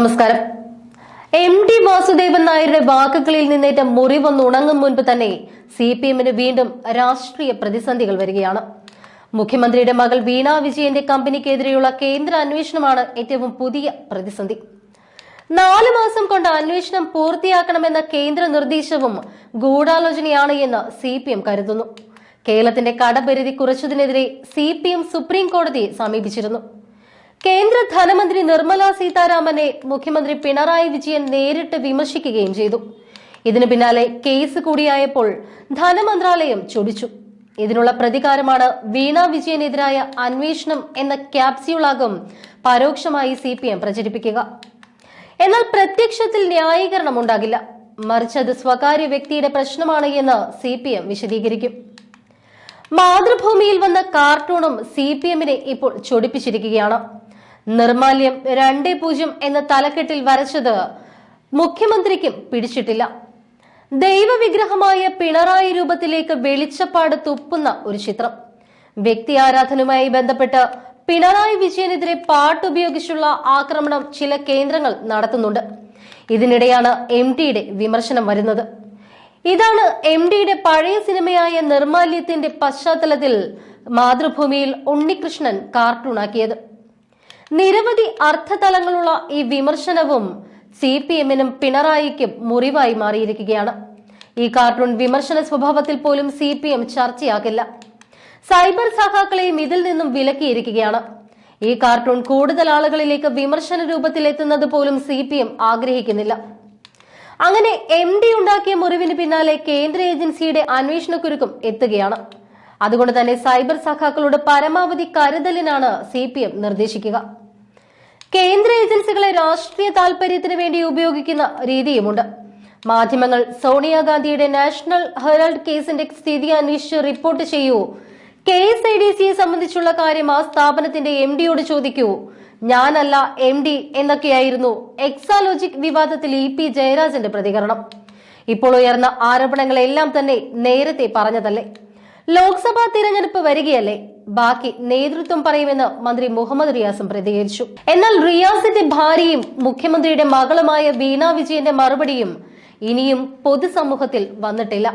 നമസ്കാരം. M T Vasudevan നായരുടെ വാക്കുകളിൽ നിന്നേറ്റ മുറിവൊന്ന് ഉണങ്ങും മുൻപ് തന്നെ സി പി എമ്മിന് വീണ്ടും രാഷ്ട്രീയ പ്രതിസന്ധികൾ വരികയാണ്. മുഖ്യമന്ത്രിയുടെ മകൾ വീണ വിജയന്റെ കമ്പനിക്കെതിരെയുള്ള കേന്ദ്ര അന്വേഷണമാണ് ഏറ്റവും പുതിയ പ്രതിസന്ധി. നാല് മാസം കൊണ്ട് അന്വേഷണം പൂർത്തിയാക്കണമെന്ന കേന്ദ്ര നിർദ്ദേശവും ഗൂഢാലോചനയാണ് എന്ന് സി പി എം കരുതുന്നു. കേരളത്തിന്റെ കടപരിധി കുറച്ചതിനെതിരെ സി പി എം സുപ്രീം കോടതിയെ സമീപിച്ചിരുന്നു. കേന്ദ്ര ധനമന്ത്രി നിർമ്മല സീതാരാമനെ മുഖ്യമന്ത്രി പിണറായി വിജയൻ നേരിട്ട് വിമർശിക്കുകയും ചെയ്തു. ഇതിനു പിന്നാലെ കേസ് കൂടിയായപ്പോൾ ധനമന്ത്രാലയം ചൊടിച്ചു. ഇതിനുള്ള പ്രതികാരമാണ് വീണ വിജയനെതിരായ അന്വേഷണം എന്ന ക്യാപ്സ്യൂളാകും പരോക്ഷമായി സി പി എം പ്രചരിപ്പിക്കുക. എന്നാൽ പ്രത്യക്ഷത്തിൽ ന്യായീകരണം ഉണ്ടാകില്ല. മറിച്ച് അത് സ്വകാര്യ വ്യക്തിയുടെ പ്രശ്നമാണ് എന്ന് സി പി എം വിശദീകരിക്കും. മാതൃഭൂമിയിൽ വന്ന കാർട്ടൂണും സി പി എമ്മിനെ ഇപ്പോൾ ചൊടിപ്പിച്ചിരിക്കുകയാണ്. നിർമാല്യം രണ്ടേ പൂജ്യം എന്ന തലക്കെട്ടിൽ വരച്ചത് മുഖ്യമന്ത്രിക്കും പിടിച്ചിട്ടില്ല. ദൈവവിഗ്രഹമായ പിണറായി രൂപത്തിലേക്ക് വെളിച്ചപ്പാട് തുപ്പുന്ന ഒരു ചിത്രം. വ്യക്തി ആരാധനയുമായി ബന്ധപ്പെട്ട് പിണറായി വിജയനെതിരെ പാട്ടുപയോഗിച്ചുള്ള ആക്രമണം ചില കേന്ദ്രങ്ങൾ നടത്തുന്നുണ്ട്. ഇതിനിടെയാണ് എം ടിയുടെ വിമർശനം വരുന്നത്. ഇതാണ് എം ഡിയുടെ പഴയ സിനിമയായ നിർമാല്യത്തിന്റെ പശ്ചാത്തലത്തിൽ മാതൃഭൂമിയിൽ ഉണ്ണികൃഷ്ണൻ കാർട്ടൂണാക്കിയത്. നിരവധി അർത്ഥതലങ്ങളുള്ള ഈ വിമർശനവും സി പി എമ്മിനും പിണറായിക്കും മുറിവായി മാറിയിരിക്കുകയാണ്. ഈ കാർട്ടൂൺ വിമർശന സ്വഭാവത്തിൽ പോലും സി പി എം ചർച്ചയാകില്ല. സൈബർ സഖാക്കളെയും ഇതിൽ നിന്നും വിലക്കിയിരിക്കുകയാണ്. ഈ കാർട്ടൂൺ കൂടുതൽ ആളുകളിലേക്ക് വിമർശന രൂപത്തിൽ എത്തുന്നത് പോലും സി പി എം ആഗ്രഹിക്കുന്നില്ല. അങ്ങനെ എം ഡി ഉണ്ടാക്കിയ മുറിവിന് പിന്നാലെ കേന്ദ്ര ഏജൻസിയുടെ അന്വേഷണക്കുരുക്കും എത്തുകയാണ്. അതുകൊണ്ട് തന്നെ സൈബർ സഖാക്കളുടെ പരമാവധി കരുതലിനാണ് സി നിർദ്ദേശിക്കുക. കേന്ദ്ര ഏജൻസികളെ രാഷ്ട്രീയ താൽപര്യത്തിന് വേണ്ടി ഉപയോഗിക്കുന്ന രീതിയുമുണ്ട്. മാധ്യമങ്ങൾ സോണിയാഗാന്ധിയുടെ നാഷണൽ ഹെറാൾഡ് കേസിന്റെ സ്ഥിതി അന്വേഷിച്ച് റിപ്പോർട്ട് ചെയ്യൂ. കെ എസ് ഐ ഡി സിയെ സംബന്ധിച്ചുള്ള കാര്യം ആ സ്ഥാപനത്തിന്റെ എം ഡിയോട് ചോദിക്കൂ. ഞാനല്ല എം ഡി എന്നൊക്കെയായിരുന്നു എക്സാലോജിക് വിവാദത്തിൽ ഇ പി ജയരാജന്റെ പ്രതികരണം. ഇപ്പോൾ ഉയർന്ന ആരോപണങ്ങളെല്ലാം തന്നെ നേരത്തെ പറഞ്ഞതല്ലേ? ലോക്സഭാ തിരഞ്ഞെടുപ്പ് വരികയല്ലേ? ബാക്കി നേതൃത്വം പറയുമെന്ന് മന്ത്രി മുഹമ്മദ് റിയാസും പ്രതികരിച്ചു. എന്നാൽ റിയാസിന്റെ ഭാര്യയും മുഖ്യമന്ത്രിയുടെ മകളുമായ വീണ വിജയന്റെ മറുപടിയും ഇനിയും പൊതുസമൂഹത്തിൽ വന്നിട്ടില്ല.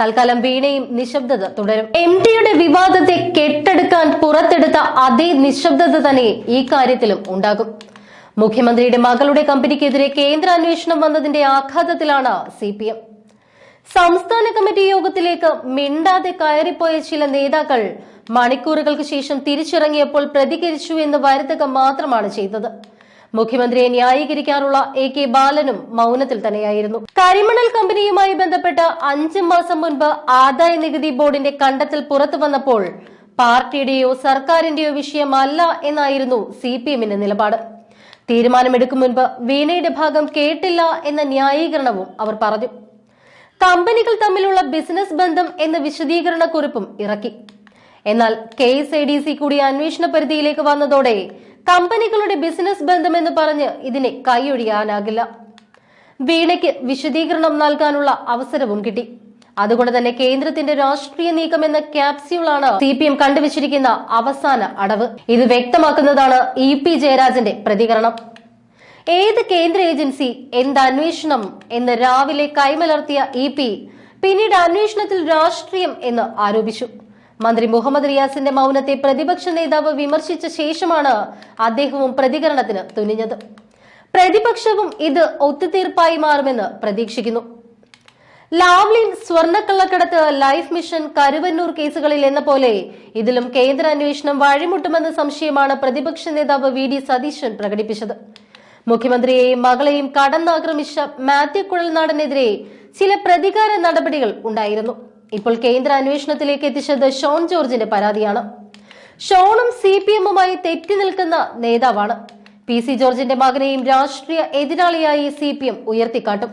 തൽക്കാലം വീണയും നിശബ്ദത തുടരും. എം ഡിയുടെ വിവാദത്തെ കെട്ടെടുക്കാൻ പുറത്തെടുത്ത അതേ നിശബ്ദത തന്നെ ഈ കാര്യത്തിലും ഉണ്ടാകും. മുഖ്യമന്ത്രിയുടെ മകളുടെ കമ്പനിക്കെതിരെ കേന്ദ്ര അന്വേഷണം വന്നതിന്റെ ആഘാതത്തിലാണ് സി സംസ്ഥാന കമ്മിറ്റി യോഗത്തിലേക്ക് മിണ്ടാതെ കയറിപ്പോയ ചില നേതാക്കൾ മണിക്കൂറുകൾക്ക് ശേഷം തിരിച്ചിറങ്ങിയപ്പോൾ പ്രതികരിച്ചു എന്ന് വരുത്തുക മാത്രമാണ് ചെയ്തത്. മുഖ്യമന്ത്രിയെ ന്യായീകരിക്കാനുള്ള എ കെ ബാലനും മൗനത്തിൽ തന്നെയായിരുന്നു. കരിമണൽ കമ്പനിയുമായി ബന്ധപ്പെട്ട് അഞ്ചു മാസം മുൻപ് ആദായ നികുതി ബോർഡിന്റെ കണ്ടെത്തൽ പുറത്തു വന്നപ്പോൾ പാർട്ടിയുടെയോ സർക്കാരിന്റെയോ വിഷയമല്ല എന്നായിരുന്നു സി പി എമ്മിന്റെ നിലപാട്. തീരുമാനമെടുക്കും മുൻപ് വീണയുടെ ഭാഗം കേട്ടില്ല എന്ന ന്യായീകരണവും അവർ പറഞ്ഞു. കമ്പനികൾ തമ്മിലുള്ള ബിസിനസ് ബന്ധം എന്ന വിശദീകരണ കുറിപ്പും ഇറക്കി. എന്നാൽ K S I D C കൂടി അന്വേഷണ പരിധിയിലേക്ക് വന്നതോടെ കമ്പനികളുടെ ബിസിനസ് ബന്ധം എന്ന് പറഞ്ഞ് ഇതിനെ കൈയൊഴിയാനാകില്ല. വീണയ്ക്ക് വിശദീകരണം നൽകാനുള്ള അവസരവും കിട്ടി. അതുകൊണ്ട് തന്നെ കേന്ദ്രത്തിന്റെ രാഷ്ട്രീയ നീക്കം എന്ന ക്യാപ്സ്യൂളാണ് സി പി എം കണ്ടുവച്ചിരിക്കുന്ന അവസാന അടവ്. ഇത് വ്യക്തമാക്കുന്നതാണ് ഇ പി ജയരാജന്റെ പ്രതികരണം. ഏത് കേന്ദ്ര ഏജൻസി എന്ത് അന്വേഷണം എന്ന് രാവിലെ കൈമലർത്തിയ ഇ പി പിന്നീട് അന്വേഷണത്തിൽ രാഷ്ട്രീയം എന്ന് ആരോപിച്ചു. മന്ത്രി മുഹമ്മദ് റിയാസിന്റെ മൗനത്തെ പ്രതിപക്ഷ നേതാവ് വിമർശിച്ച ശേഷമാണ് അദ്ദേഹവും പ്രതികരണത്തിന് തുനിഞ്ഞത്. പ്രതിപക്ഷവും ഇത് ഒത്തുതീർപ്പായി മാറുമെന്ന് പ്രതീക്ഷിക്കുന്നു. ലാവ്ലിൻ സ്വർണക്കള്ളക്കടത്ത് ലൈഫ് മിഷൻ കരുവന്നൂർ കേസുകളിൽ എന്ന പോലെ ഇതിലും കേന്ദ്ര അന്വേഷണം വഴിമുട്ടുമെന്ന സംശയമാണ് പ്രതിപക്ഷ നേതാവ് വി ഡി സതീശൻ പ്രകടിപ്പിച്ചത്. മുഖ്യമന്ത്രിയെയും മകളെയും കടന്നാക്രമിച്ച മാത്യു കുഴൽനാടനെതിരെ ചില പ്രതികാര നടപടികൾ ഉണ്ടായിരുന്നു. ഇപ്പോൾ കേന്ദ്ര അന്വേഷണത്തിലേക്ക് എത്തിച്ചത് ഷോൺ ജോർജിന്റെ പരാതിയാണ്. ഷോണും സി പി എമ്മുമായി തെറ്റി നിൽക്കുന്ന നേതാവാണ്. പി സി ജോർജിന്റെ മകനെയും രാഷ്ട്രീയ എതിരാളിയായി സി പി എം ഉയർത്തിക്കാട്ടും.